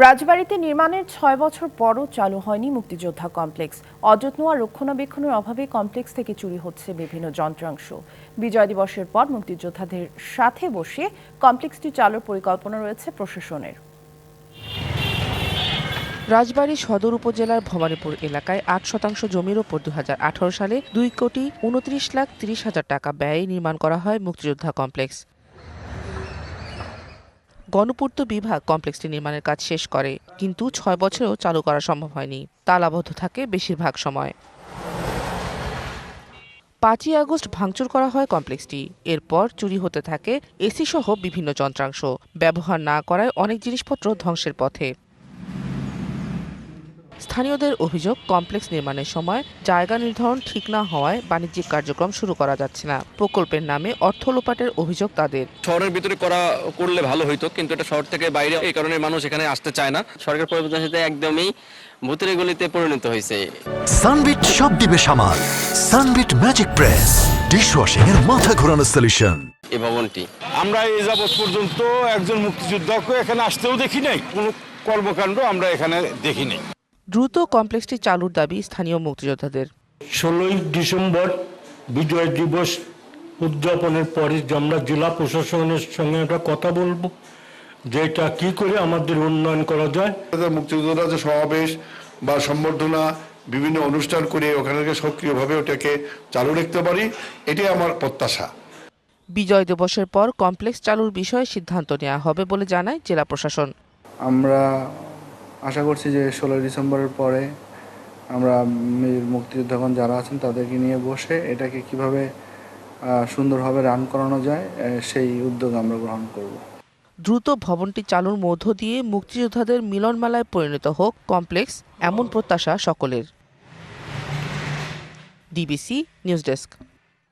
রাজবাড়িতে নির্মাণের ছয় বছর পরও চালু হয়নি মুক্তিযোদ্ধা কমপ্লেক্স। অযত্ন আর রক্ষণাবেক্ষণের অভাবে কমপ্লেক্স থেকে চুরি হচ্ছে বিভিন্ন যন্ত্রাংশ। বিজয় দিবসের পর মুক্তিযোদ্ধাদের সাথে বসে কমপ্লেক্সটি চালুর পরিকল্পনা রয়েছে প্রশাসনের। রাজবাড়ী সদর উপজেলার ভবানীপুর এলাকায় আট শতাংশ জমির ওপর দু হাজার আঠারো সালে দুই কোটি উনত্রিশ লাখ তিরিশ হাজার টাকা ব্যয়ে নির্মাণ করা হয় মুক্তিযোদ্ধা কমপ্লেক্স। গণপূর্ত বিভাগ কমপ্লেক্সটি নির্মাণের কাজ শেষ করে, কিন্তু ছয় বছরেও চালু করা সম্ভব হয়নি। তালাবদ্ধ থাকে বেশিরভাগ সময়। পাঁচই আগস্ট ভাঙচুর করা হয় কমপ্লেক্সটি। এরপর চুরি হতে থাকে এসি সহ বিভিন্ন যন্ত্রাংশ। ব্যবহার না করায় অনেক জিনিসপত্র ধ্বংসের পথে। স্থানীয়দের অভিযোগ কমপ্লেক্স নির্মাণের সময় জায়গা নির্ধারণ ঠিক না হওয়ায় বাণিজ্যিক কার্যক্রম শুরু করা যাচ্ছে না। প্রকল্পের নামে অর্থ লোপাটের অভিযোগ তাদের। শহরের ভিতরে করা করলে ভালো হইতো কিন্তু এটা শহর থেকে বাইরে এই কারণে মানুষ এখানে আসতে চায় না। সরকার পরিবর্তনের সাথে একদমই ভূতের গলিতে পরিণত হয়েছে। সানবিট সব দিবে সামাল। সানবিট ম্যাজিক প্রেস ডিশওয়াশিং এর মাথা ঘোরানো সলিউশন এই ভবনটি। আমরা এই যাবৎ পর্যন্ত একজন মুক্তিযোদ্ধাকে এখানে আসতেও দেখি নাই। কোনো কর্মকাণ্ড আমরা এখানে দেখি নাই। দ্রুত কমপ্লেক্সটি চালুর দাবি স্থানীয় মুক্তিযোদ্ধাদের। ষোলোই ডিসেম্বর বিজয় দিবস উদযাপনের পরে যে আমরা জেলা প্রশাসনের সঙ্গে একটা কথা বলব যে এটা কি করে আমাদের উন্নয়ন করা যায়। মুক্তিযোদ্ধারা যে সমাবেশ বা সম্বর্ধনা বিভিন্ন অনুষ্ঠান করে ওখানে সক্রিয়ভাবে ওটাকে চালু রাখতে পারি এটাই আমার প্রত্যাশা। বিজয় দিবসের পর কমপ্লেক্স চালুর বিষয়ে সিদ্ধান্ত নেওয়া হবে বলে জানায় জেলা প্রশাসন। আমরা আশা করছি যে ষোলোই ডিসেম্বরের পরে আমরা বীর মুক্তিযোদ্ধাগণ যারা আছেন তাদেরকে নিয়ে বসে এটাকে কীভাবে সুন্দরভাবে রান করানো যায় সেই উদ্যোগ আমরা গ্রহণ করব। দ্রুত ভবনটি চালুর মধ্য দিয়ে মুক্তিযোদ্ধাদের মিলনমেলায় পরিণত হোক কমপ্লেক্স, এমন প্রত্যাশা সকলের। DBC news desk